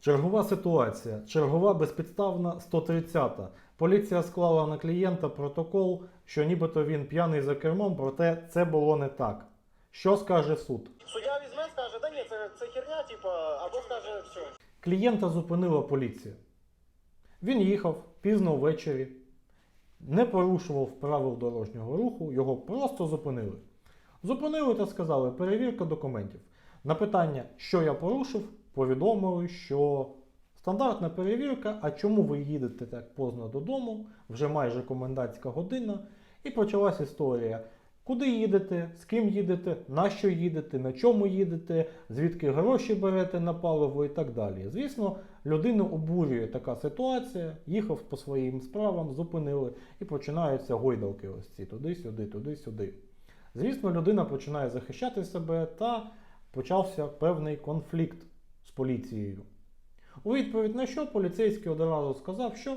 Чергова ситуація, чергова безпідставна 130. Поліція склала на клієнта протокол, що нібито він п'яний за кермом, проте це було не так. Що скаже суд? Суддя візьме, скаже, да ні, це, це херня, типа, або скаже все. Клієнта зупинила поліція. Він їхав пізно ввечері, не порушував правил дорожнього руху, його просто зупинили. Зупинили та сказали перевірка документів. На питання, що я порушив, повідомили, що стандартна перевірка, а чому ви їдете так поздно додому, вже майже комендантська година, і почалась історія. Куди їдете, з ким їдете, на що їдете, на чому їдете, звідки гроші берете на паливо? І так далі. Звісно, людину обурює така ситуація, їхав по своїм справам, зупинили. І починаються гойдалки ось ці. Туди-сюди, туди-сюди. Звісно, людина починає захищати себе та почався певний конфлікт з поліцією. У відповідь на що поліцейський одразу сказав, що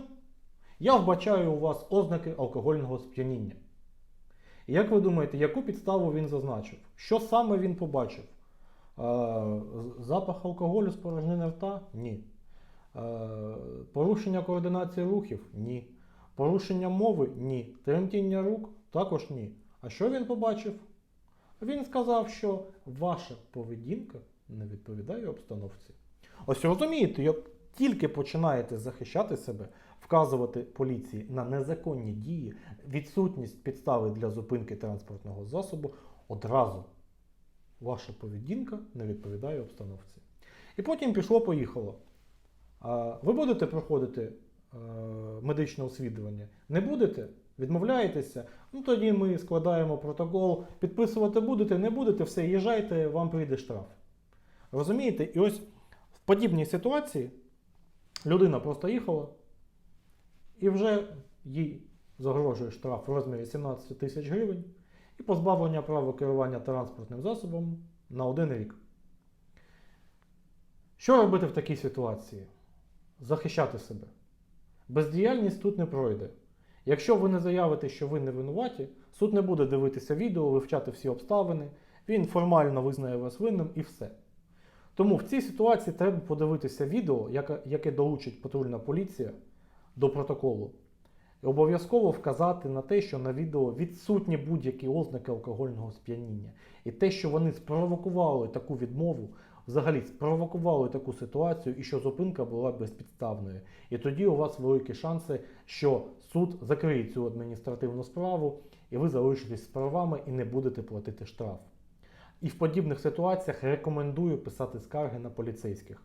я вбачаю у вас ознаки алкогольного сп'яніння. Як ви думаєте, яку підставу він зазначив? Що саме він побачив? Е, запах алкоголю з порожнини рта? Ні. Е, порушення координації рухів? Ні. Порушення мови? Ні. Тремтіння рук? Також ні. А що він побачив? Він сказав, що ваша поведінка не відповідає обстановці. Ось розумієте, як тільки починаєте захищати себе, вказувати поліції на незаконні дії, відсутність підстави для зупинки транспортного засобу, одразу ваша поведінка не відповідає обстановці. І потім пішло-поїхало. Ви будете проходити е, медичне освідування? Не будете? Відмовляєтеся? Ну тоді ми складаємо протокол. Підписувати будете, не будете, все, їжджайте, вам прийде штраф. Розумієте? І ось в подібній ситуації людина просто їхала, і вже їй загрожує штраф в розмірі 17 тисяч гривень і позбавлення права керування транспортним засобом на один рік. Що робити в такій ситуації? Захищати себе. Бездіяльність тут не пройде. Якщо ви не заявите, що ви не винуваті, суд не буде дивитися відео, вивчати всі обставини, він формально визнає вас винним і все. Тому в цій ситуації треба подивитися відео, яке, долучить патрульна поліція до протоколу. І обов'язково вказати на те, що на відео відсутні будь-які ознаки алкогольного сп'яніння. І те, що вони спровокували таку відмову, взагалі спровокували таку ситуацію, і що зупинка була безпідставною. І тоді у вас великі шанси, що суд закриє цю адміністративну справу, і ви залишитесь з правами і не будете платити штраф. І в подібних ситуаціях рекомендую писати скарги на поліцейських.